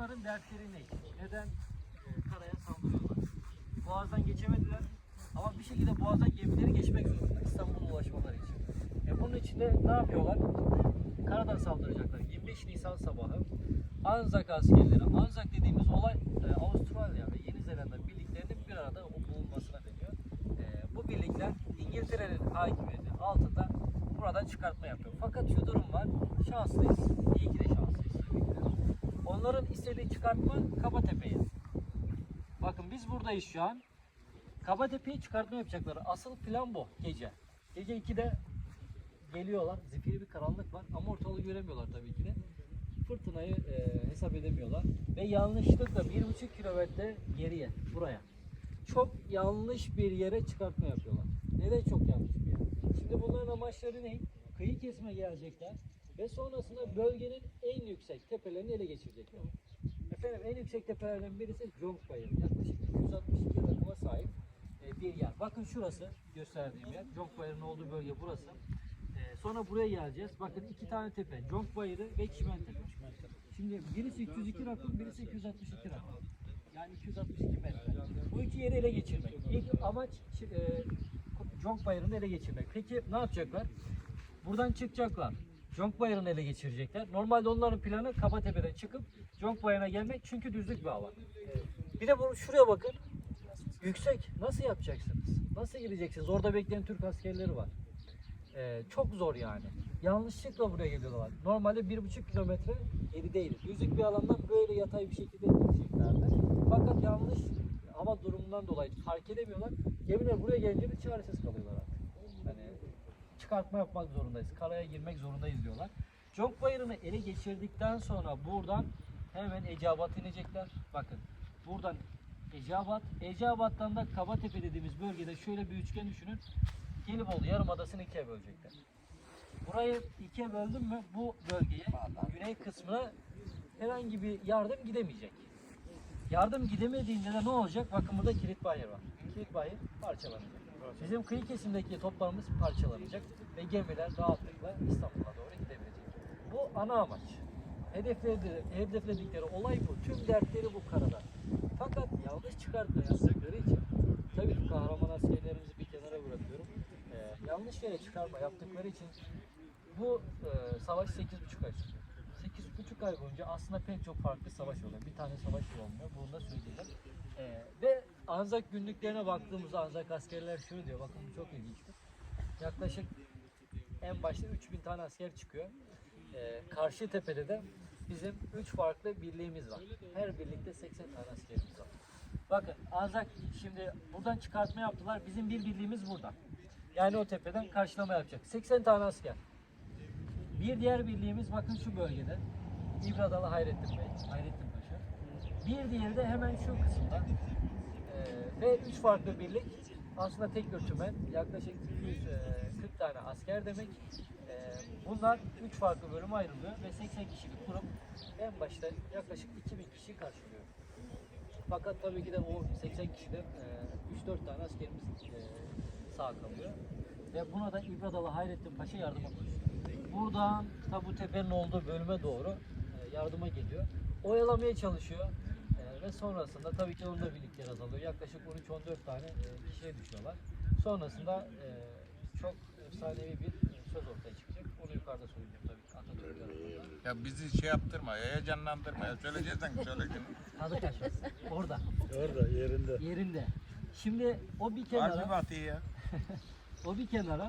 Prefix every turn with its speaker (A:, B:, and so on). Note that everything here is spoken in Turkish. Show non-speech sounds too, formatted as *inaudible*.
A: bunların dertleri ne? Neden e, karaya saldırıyorlar? Boğaz'dan geçemediler ama bir şekilde Boğaz'dan gemileri geçmek zorunda İstanbul'a ulaşmaları için. E bunun için de ne yapıyorlar? Karadan saldıracaklar. 25 Nisan sabahı Anzak askerleri, Anzak dediğimiz olay e, Avustralya ve Yeni Zelanda birliklerinin bir arada bulunmasına deniyor. E, bu birlikler İngiltere'nin hakimiyeti altında buradan çıkartma yapıyor. Fakat şu durum var, şanslıyız. İyi ki de şanslıyız. Onların istediği çıkartma Kabatepe'yi. Bakın biz buradayız şu an. Kabatepe'yi çıkartma yapacaklar. Asıl plan bu gece. Gece 2'de geliyorlar. Zifiri bir karanlık var ama ortalığı göremiyorlar tabii ki de. Fırtınayı e, hesap edemiyorlar. Ve yanlışlıkla 1,5 kilometre geriye buraya. Çok yanlış bir yere çıkartma yapıyorlar. Neden çok yanlış bir yer? Şimdi bunların amaçları ne? Kıyı kesme gelecekler ve sonrasında bölgenin en yüksek tepelerini ele geçirecekler. Efendim en yüksek tepelerden birisi Jong Bayırı. Yaklaşık 262 rakıma sahip e, bir yer. Bakın şurası gösterdiğim yer. Jong Bayırı'nın olduğu bölge burası. E, sonra buraya geleceğiz. Bakın iki tane tepe. Jong Bayırı ve Çimen Tepe. Şimdi birisi 302 rakım, birisi 262 rakım. Yani 262 metre. Bu iki yeri ele geçirmek. İlk amaç e, Jong Bayırı'nı ele geçirmek. Peki ne yapacaklar? Buradan çıkacaklar. Jong Bayırı'nı ele geçirecekler. Normalde onların planı Kabatepe'den çıkıp Jong Bayırı'na gelmek çünkü düzlük bir hava. Bir de bu şuraya bakın. Yüksek. Nasıl yapacaksınız? Nasıl gideceksiniz? Orada bekleyen Türk askerleri var. Ee, çok zor yani. Yanlışlıkla buraya geliyorlar. Normalde bir buçuk kilometre gerideydi. Düzlük bir alandan böyle yatay bir şekilde gideceklerdi. Fakat yanlış hava durumundan dolayı fark edemiyorlar. Gemiler buraya gelince de çaresiz kalıyorlar artık. Çıkartma yapmak zorundayız. Karaya girmek zorundayız diyorlar. Conk Bayırı'nı ele geçirdikten sonra buradan hemen Eceabat inecekler. Bakın buradan Eceabat, Eceabat'tan da Kabatepe dediğimiz bölgede şöyle bir üçgen düşünün. Gelibolu Yarımadası'nı ikiye bölecekler. Burayı ikiye böldüm mü bu bölgeye güney kısmına herhangi bir yardım gidemeyecek. Yardım gidemediğinde de ne olacak? Bakın burada kilit bayır var. Kilit bayır parçalanacak. Bizim kıyı kesimdeki toplarımız parçalanacak ve gemiler rahatlıkla İstanbul'a doğru gidebilecek. Bu ana amaç. Hedefledi, hedefledikleri olay bu. Tüm dertleri bu karada. Fakat yanlış çıkartma yaptıkları için tabii ki kahraman askerlerimizi bir kenara bırakıyorum. Ee, yanlış yere çıkarma yaptıkları için bu e, savaş 8,5 ay sürüyor. 8,5 ay boyunca aslında pek çok farklı savaş oluyor. Bir tane savaş olmuyor. Bunu da söyleyeceğim. Ee, ve Anzak günlüklerine baktığımızda Anzak askerler şunu diyor. Bakın bu çok ilginçtir. Yaklaşık en başta 3000 tane asker çıkıyor. Ee, karşı tepede de bizim 3 farklı birliğimiz var. Her birlikte 80 tane askerimiz var. Bakın Anzak şimdi buradan çıkartma yaptılar. Bizim bir birliğimiz burada. Yani o tepeden karşılama yapacak. 80 tane asker. Bir diğer birliğimiz bakın şu bölgede. İbradalı Hayrettin Bey, Hayrettin Paşa. Bir diğeri de hemen şu kısımda. Ee, ve üç farklı birlik aslında tek göçmen yaklaşık 240 tane asker demek. Ee, bunlar üç farklı bölüme ayrılıyor ve 80 kişilik grup en başta yaklaşık 2000 kişi karşılıyor. Fakat tabii ki de o 80 kişiden e, 3-4 tane askerimiz e, sağ kalıyor. Ve buna da İbradalı Hayrettin Paşa yardıma koşuyor. Buradan ta bu tepenin olduğu bölüme doğru e, yardıma geliyor. Oyalamaya çalışıyor. E, ve sonrasında tabii ki onun da birlikleri azalıyor. Yaklaşık 13-14 tane e, kişiye düşüyorlar. Sonrasında e, çok efsanevi bir e, söz ortaya çıkacak. Onu yukarıda söyleyeceğim tabii ki Atatürk tarafından.
B: Ya bizi şey yaptırma, heyecanlandırma. Ya söyleyeceksen söyle.
A: Tadı kaçmasın. Orada.
C: Orada yerinde.
A: Yerinde. Şimdi o bir kenara
B: Harbi batıyı ya. *laughs*
A: O bir kenara.